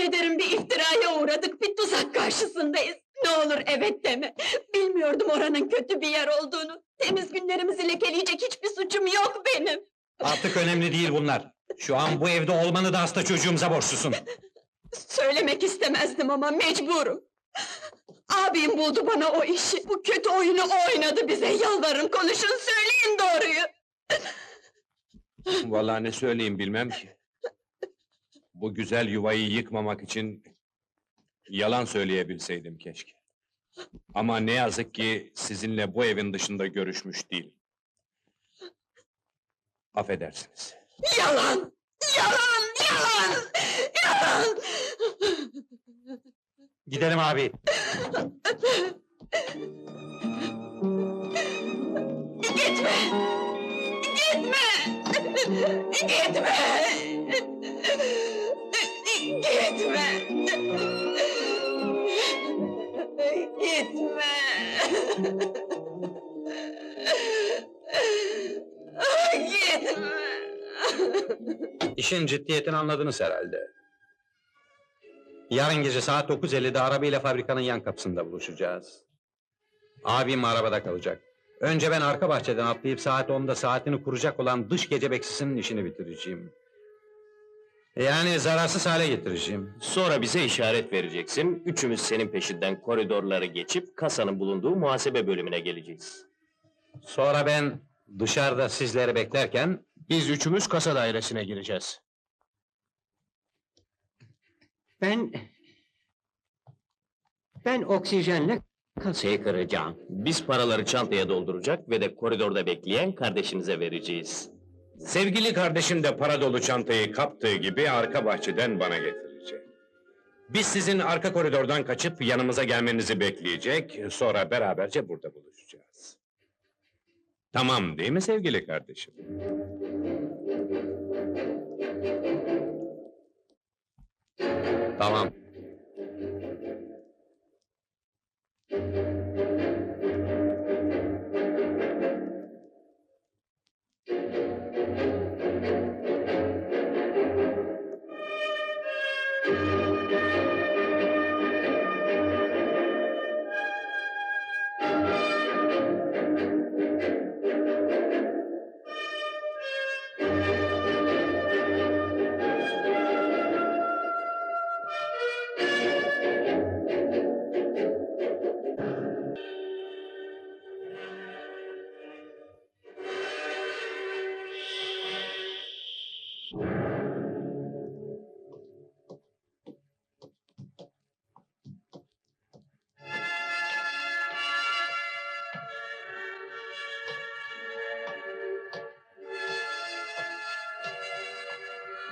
ederim bir iftiraya uğradık, bir tuzak karşısındayız. Ne olur evet deme. Bilmiyordum oranın kötü bir yer olduğunu. Temiz günlerimizi lekeleyecek hiçbir suçum yok benim. Artık önemli değil bunlar. Şu an bu evde olmanı da hasta çocuğumuza borçlusun. Söylemek istemezdim ama mecburum. Abim buldu bana o işi. Bu kötü oyunu o oynadı bize. Yalvarırım konuşun söyleyin doğruyu. Vallahi ne söyleyeyim bilmem ki. Bu güzel yuvayı yıkmamak için yalan söyleyebilseydim keşke. Ama ne yazık ki sizinle bu evin dışında görüşmüş değilim. Affedersiniz. Yalan! Yalan! Yalan! Yalan! Gidelim abi. Gitme! Gitme! Gitme! Gitme! İşin ciddiyetini anladınız herhalde. Yarın gece saat 9.50'de arabayla fabrikanın yan kapısında buluşacağız. Abim arabada kalacak. Önce ben arka bahçeden atlayıp saat 10'da saatini kuracak olan dış gece bekçisinin işini bitireceğim. Yani zararsız hale getireceğim. Sonra bize işaret vereceksin. Üçümüz senin peşinden koridorları geçip kasanın bulunduğu muhasebe bölümüne geleceğiz. Sonra ben dışarıda sizleri beklerken Biz üçümüz kasa dairesine gireceğiz. Ben... Ben oksijenle kasayı kıracağım. Biz paraları çantaya dolduracak ve de koridorda bekleyen kardeşinize vereceğiz. Sevgili kardeşim de para dolu çantayı kaptığı gibi arka bahçeden bana getirecek. Biz sizin arka koridordan kaçıp yanımıza gelmenizi bekleyecek, sonra beraberce burada buluşacağız. Tamam değil mi sevgili kardeşim? tamam.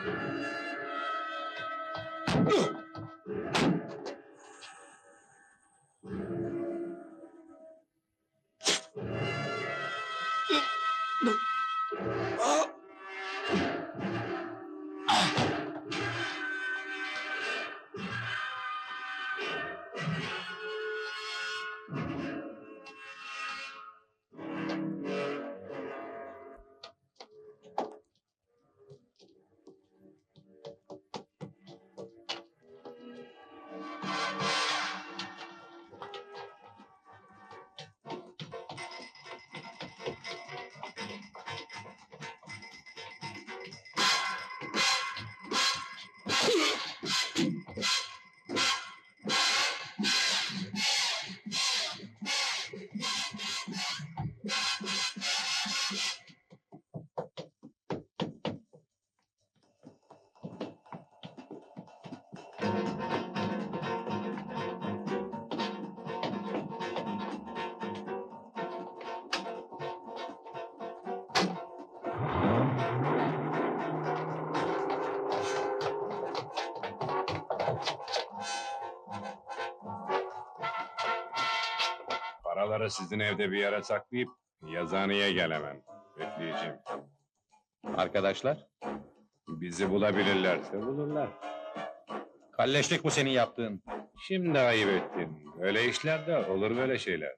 うん。Paraları sizin evde bir yere saklayıp yazıhaneye gelemem. Bekleyeceğim. Arkadaşlar, Bizi bulabilirlerse bulurlar. kalleşlik bu senin yaptığın. Şimdi ayıp ettin. Öyle işlerde olur böyle şeyler.